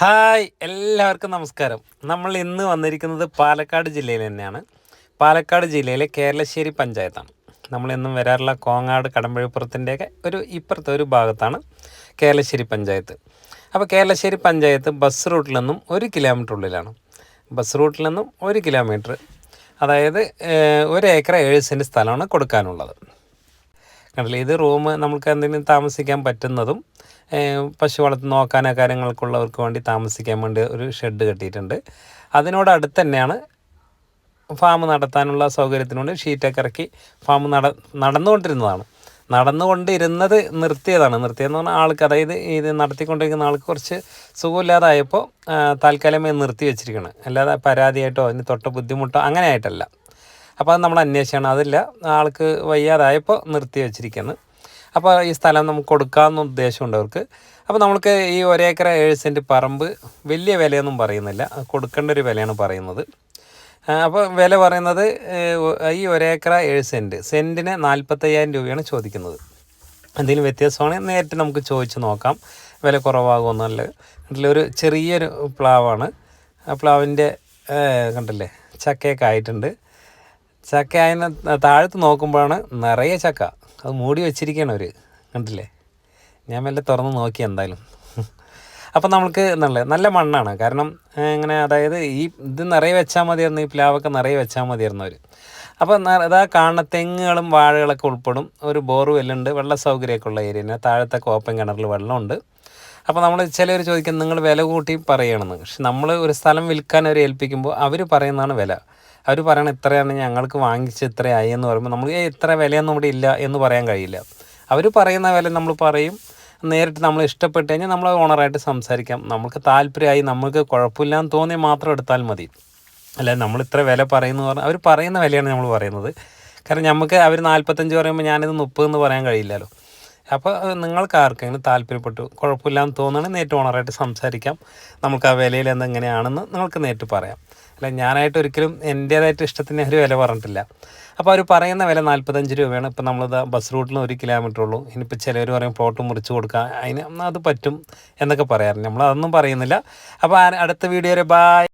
Hi എല്ലാവർക്കും നമസ്കാരം. നമ്മൾ ഇന്ന് വന്നിരിക്കുന്നത് പാലക്കാട് ജില്ലയിൽ തന്നെയാണ്. പാലക്കാട് ജില്ലയിലെ കേരളശ്ശേരി പഞ്ചായത്താണ്. നമ്മൾ ഇന്നും വരാറുള്ള കോങ്ങാട് കടമ്പഴിപ്പുറത്തിന്റെയൊക്കെ ഒരു ഇപ്പുറത്തെ ഒരു ഭാഗത്താണ് കേരളശ്ശേരി പഞ്ചായത്ത്. അപ്പോൾ കേരളശ്ശേരി പഞ്ചായത്ത് ബസ് റൂട്ടിൽ നിന്നും ഒരു കിലോമീറ്റർ ഉള്ളിലാണ്. ബസ് റൂട്ടിൽ നിന്നും ഒരു കിലോമീറ്റർ അതായത് ഒരു ഏക്കർ ഏഴ് സെന്റ് സ്ഥലമാണ് കൊടുക്കാനുള്ളത്. കണ്ടില്ലേ? ഇത് റൂം നമുക്ക് എന്തെങ്കിലും താമസിക്കാൻ പറ്റുന്നതും പശു വളർത്തി നോക്കാനോ കാര്യങ്ങൾക്കുള്ളവർക്ക് വേണ്ടി താമസിക്കാൻ വേണ്ടി ഒരു ഷെഡ് കെട്ടിയിട്ടുണ്ട്. അതിനോട് അടുത്ത് തന്നെയാണ് ഫാം നടത്താനുള്ള സൗകര്യത്തിന് വേണ്ടി ഷീറ്റൊക്കെ ഇറക്കി ഫാം നട നടന്നുകൊണ്ടിരുന്നതാണ്. നടന്നുകൊണ്ടിരുന്നത് നിർത്തിയതാണ്. നിർത്തിയതെന്ന് പറഞ്ഞാൽ ആൾക്ക് അതായത് ഇത് നടത്തിക്കൊണ്ടിരിക്കുന്ന ആൾക്ക് കുറച്ച് സുഖമില്ലാതായപ്പോൾ താൽക്കാലികമായി നിർത്തി വെച്ചിരിക്കുകയാണ് അല്ലാതെ പരാതിയായിട്ടോ അതിന് തൊട്ട ബുദ്ധിമുട്ടോ അങ്ങനെ ആയിട്ടല്ല. അപ്പോൾ അത് നമ്മൾ അന്വേഷിക്കണം. അതില്ല ആൾക്ക് വയ്യാതായപ്പോൾ നിർത്തി വെച്ചിരിക്കുന്നത് അപ്പോൾ ഈ സ്ഥലം നമുക്ക് കൊടുക്കാമെന്ന് ഉദ്ദേശമുണ്ട് അവർക്ക്. അപ്പോൾ നമ്മൾക്ക് ഈ ഒരേക്കർ ഏഴ് സെന്റ് പറമ്പ് വലിയ വിലയൊന്നും പറയുന്നില്ല. കൊടുക്കേണ്ട ഒരു വിലയാണ് പറയുന്നത്. അപ്പോൾ വില പറയുന്നത് ഈ ഒരേക്കർ ഏഴ് സെന്റ് സെന്റിന് നാൽപ്പത്തയ്യായിരം രൂപയാണ് ചോദിക്കുന്നത്. എന്തെങ്കിലും വ്യത്യാസമാണെങ്കിൽ നേരിട്ട് നമുക്ക് ചോദിച്ച് നോക്കാം. വില കുറവാകുമെന്നല്ല ഒരു ചെറിയൊരു പ്ലാവാണ്. ആ പ്ലാവിന്റെ കണ്ടില്ലേ? ചക്കയൊക്കെ ആയിട്ടുണ്ട്. ചക്ക അതിന് താഴത്ത് നോക്കുമ്പോഴാണ് നിറയെ ചക്ക. അത് മൂടി വെച്ചിരിക്കുകയാണ് അവർ കണ്ടില്ലേ? ഞാൻ മെല്ലെ തുറന്ന് നോക്കി എന്തായാലും. അപ്പം നമുക്ക് നല്ല നല്ല മണ്ണാണ്. കാരണം ഇങ്ങനെ അതായത് ഈ ഇത് നിറയെ വെച്ചാൽ മതിയായിരുന്നു ഈ പ്ലാവൊക്കെ നിറയെ വെച്ചാൽ മതിയായിരുന്നു അവർ അപ്പോൾ അതാ കാണുന്ന തെങ്ങുകളും വാഴകളൊക്കെ ഉൾപ്പെടും. ഒരു ബോർവെല്ലുണ്ട് വെള്ള സൗകര്യമൊക്കെ ഉള്ള ഏരിയ തന്നെ താഴത്തെ ഓപ്പൺ കിണറിൽ വെള്ളമുണ്ട്. അപ്പോൾ നമ്മൾ ചിലർ ചോദിക്കും നിങ്ങൾ വില കൂട്ടി പറയണമെന്ന് പക്ഷെ നമ്മൾ ഒരു സ്ഥലം വിൽക്കാൻ അവർ ഏൽപ്പിക്കുമ്പോൾ അവർ പറയുന്നതാണ് വില. അവർ പറയണ ഇത്രയാണ് ഞങ്ങൾക്ക് വാങ്ങിച്ച് ഇത്രയായി എന്ന് പറയുമ്പോൾ നമ്മൾ "ഏയ് ഇത്ര വിലയൊന്നും ഇവിടെ ഇല്ല എന്ന് പറയാൻ കഴിയില്ല. അവർ പറയുന്ന വില നമ്മൾ പറയും. നേരിട്ട് നമ്മൾ ഇഷ്ടപ്പെട്ട് കഴിഞ്ഞാൽ നമ്മൾ ഓണറായിട്ട് സംസാരിക്കാം. നമുക്ക് താല്പര്യമായി നമുക്ക് കുഴപ്പമില്ലാന്ന് തോന്നി മാത്രം എടുത്താൽ മതി. അല്ല നമ്മൾ ഇത്ര വില പറയുന്നു പറഞ്ഞാൽ അവർ പറയുന്ന വിലയാണ് നമ്മൾ പറയുന്നത്. കാരണം നമുക്ക് അവർ നാൽപ്പത്തഞ്ച് പറയുമ്പോൾ ഞാനിത് മുപ്പത് എന്ന് പറയാൻ കഴിയില്ലല്ലോ. അപ്പോൾ നിങ്ങൾക്ക് ആർക്കെങ്കിലും താല്പര്യപ്പെട്ടു കുഴപ്പമില്ലാന്ന് തോന്നുകയാണെങ്കിൽ നേരിട്ട് ഓണറായിട്ട് സംസാരിക്കാം. നമുക്ക് ആ വിലയിൽ എന്തെങ്ങനെയാണെന്ന് നിങ്ങൾക്ക് നേരിട്ട് പറയാം. അല്ല ഞാനായിട്ട് ഒരിക്കലും എന്റേതായിട്ട് ഇഷ്ടത്തിന് ഒരു വില പറഞ്ഞിട്ടില്ല. അപ്പോൾ അവർ പറയുന്ന വില നാൽപ്പത്തഞ്ച് രൂപയാണ്. ഇപ്പോൾ നമ്മളിത് ബസ് റൂട്ടിൽ ഒരു കിലോമീറ്റർ ഉള്ളൂ. ഇനിയിപ്പോൾ ചിലർ പറയും പ്ലോട്ട് മുറിച്ച് കൊടുക്കാം. അതിന് അത് പറ്റും എന്നൊക്കെ പറയാറുണ്ട് നമ്മൾ അതൊന്നും പറയുന്നില്ല അപ്പോൾ അടുത്ത വീഡിയോ വരെ ബായ്